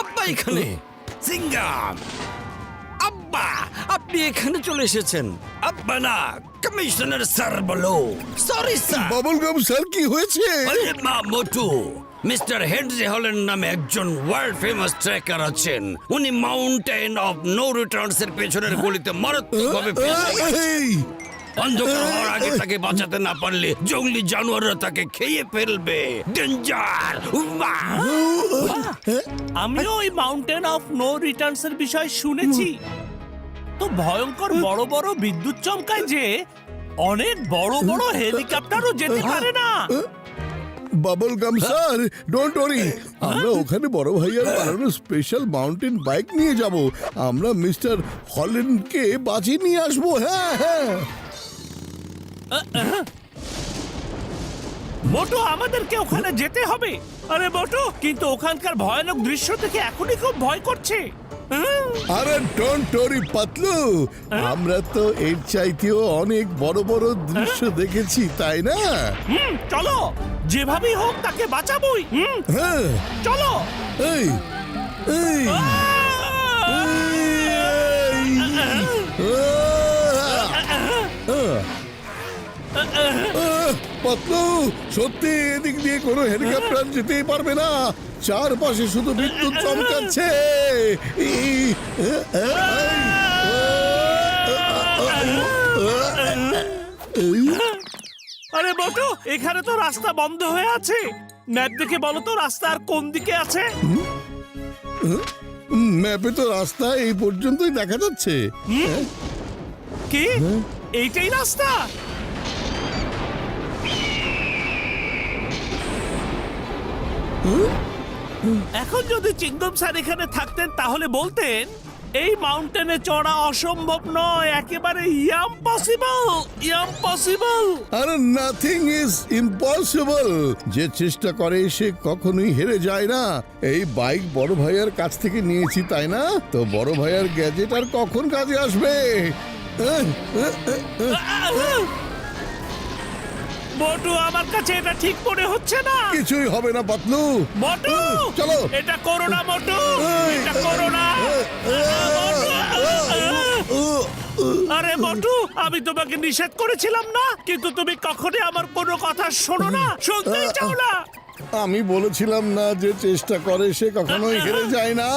আব্বা এখানে। সিঙ্গাম আব্বা আপনি এখানে চলে এসেছেন। আব্বা না কমিশনার স্যার বলো। Sorry sir bubble gum sir কি হয়েছে? আরে মা মোটু। মিস্টার হেনরি হলেন নামে একজন ওয়ার্ল্ড ফেমাস ট্রেকার আছেন। উনি মাউন্টেন অফ নো রিটার্নস এর পেছনের গলিতে মারাত্মকভাবে অন্ধকার হওয়ার আগে তাকে বাঁচাতে না পারলে জঙ্গলি জানোয়াররা তাকে খেয়ে ফেলবে। ডেঞ্জার আমিও ওই মাউন্টেন অফ নো রিটার্নস এর বিষয় শুনেছি। তো ভয়ঙ্কর বড় বড় বিদ্যুৎ চমকায় যে অনেক বড় বড় হেলিকপ্টারও যেতে পারে না। Bubble gum sir don't worry আমরা ওখানে বড় ভাইয়ার বানানো স্পেশাল মাউন্টেন বাইক নিয়ে যাব। আমরা মিস্টার হল্যান্ডকে বাঁচিয়ে নিয়ে আসব। হ্যাঁ হ্যাঁ। মোটো আমাদেরকে ওখানে যেতে হবে। আরে মোটো কিন্তু ওখানকার ভয়ানক দৃশ্য থেকে এখনই খুব ভয় করছে। আরে ডোন্ট ওরি পাতলু। আমরা তো এর চাইতেও অনেক বড় বড় দৃশ্য দেখেছি তাই না? হুম, চলো। যেভাবেই হোক তাকে বাঁচাবই। হুম, হ্যাঁ। চলো। এই এই। পাতলু সত্যি এদিক দিয়ে কোনো হেলিকপ্টার যেতেই পারবে না। চারপাশে শুধু বিদ্যুৎ চমকাচ্ছে। আরে মোটো এখানে তো রাস্তা বন্ধ হয়ে আছে। ম্যাপ দেখে বলো তো রাস্তা আর কোন দিকে আছে? ম্যাপে তো রাস্তা এই পর্যন্তই দেখা যাচ্ছে। কি? এইটাই রাস্তা? এখন যদি চিংদম স্যার এখানে থাকতেন তাহলে বলতেন এই মাউন্টেনে চড়া অসম্ভব নয় একেবারে ইয়াম পসিবল ইয়াম পসিবল আর নাথিং ইজ ইম্পসিবল যে চেষ্টা করে সে কখনোই হেরে যায় না। এই বাইক বড় ভাইয়ার কাছ থেকে নিয়েছি তাই না? তো বড় ভাইয়ার গ্যাজেট আর কখন কাজে আসবে? বটু আমার কাছে এটা ঠিক মনে হচ্ছে না। কিছুই হবে না পাতলু। মোটু চলো। এটা করো না মোটু এটা করো না। আরে মোটু আমি তোমাকে নিষেধ করেছিলাম না কিন্তু তুমি কখনই আমার কোনো কথা শোনো না। শুনতেই চাও না। আমি বলেছিলাম না যে চেষ্টা করে সে কখনোই হেরে যায় না।